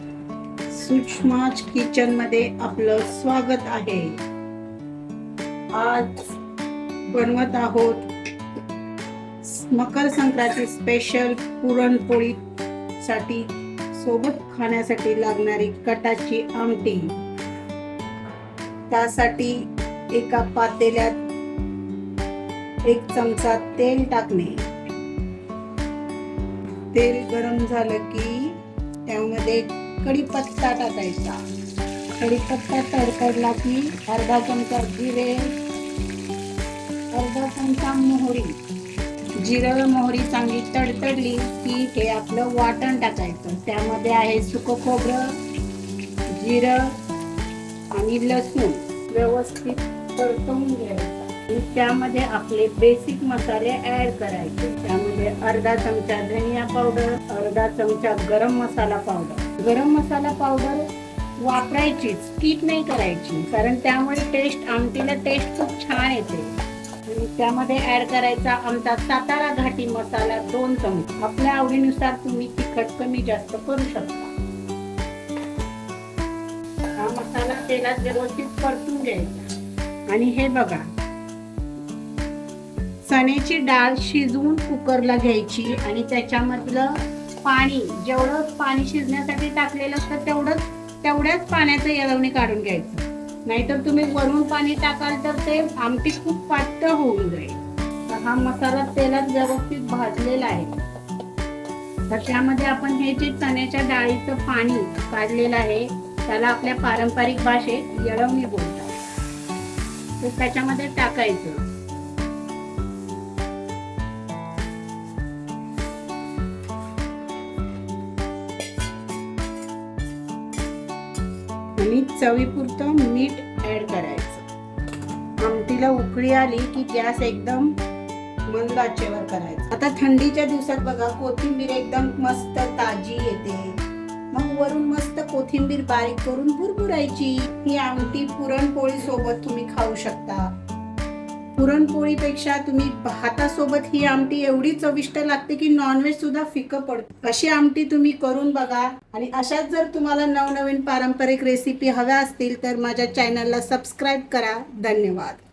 सुषमाज किचनमध्ये आपलं स्वागत आहे. आज बनवत आहोत मकर संक्रांती स्पेशल पुरणपोळी साठी सोबत खाण्यासाठी लागणारी कटाची आमटी. त्यासाठी एका पातेल्यात एक चमचा तेल टाकणे. तेल गरम झालं की त्यामध्ये कढीपत्ता टाकायचा. कढीपत्ता तडतडला की अर्धा चमचा जिरे अर्धा चमचा मोहरी. जिरं मोहरी चांगली तडतडली की हे आपलं वाटण टाकायचं. त्यामध्ये आहे सुकं खोबरं जिरं आणि लसूण व्यवस्थित परतवून घ्यायचं. त्यामध्ये आपले बेसिक मसाले ऍड करायचे. त्यामध्ये अर्धा चमचा धनिया पावडर अर्धा चमचा गरम मसाला पावडर गरम मसाला पावडर वापरायचीच स्किप नाही करायची कारण त्यामुळे टेस्ट आमटीला टेस्ट खूप छान येते. आणि त्यामध्ये ऍड करायचा आमचा सातारा घाटी मसाला दोन चमचे. आपल्या आवडीनुसार तुम्ही तिखट कमी जास्त करू शकता. हा मसाला तेलात व्यवस्थित परतून घ्यायचा. आणि हे बघा चण्याची डाळ शिजवून कुकरला घ्यायची आणि त्याच्यामधलं पाणी जेवढं पाणी शिजण्यासाठी टाकलेलं असतं तेवढंच तेवढ्याच पाण्याचं येळवणी काढून घ्यायचं. नाहीतर तुम्ही वरून पाणी टाकाल तर ते आमटी खूप पातळ होऊन जाईल. तर हा मसाला तेलात व्यवस्थित भाजलेला आहे. तर त्यामध्ये आपण हे जे चण्याच्या डाळीचं पाणी काढलेलं आहे त्याला आपल्या पारंपरिक भाषेत येळवणी बोलतात. तर त्याच्यामध्ये टाकायचं. आणि चवीपुरतं मीठ ऍड करायचं. आमटीला उकळी आली की गॅस एकदम मंद आचेवर करायचं. आता थंडीच्या दिवसात बघा कोथिंबीर एकदम मस्त ताजी येते. मग वरून मस्त कोथिंबीर बारीक करून भुरभुरायची. ही आमटी पुरणपोळी सोबत तुम्ही खाऊ शकता. पुरणपोळीपेक्षा तुम्ही भातासोबत ही आमटी एवढी चविष्ट लागते की नॉनव्हेज सुद्धा फिकं पडतं. अशी आमटी तुम्ही करून बघा. आणि अशाच जर तुम्हाला नवनवीन पारंपरिक रेसिपी हव्या असतील तर माझ्या चॅनलला सबस्क्राईब करा. धन्यवाद.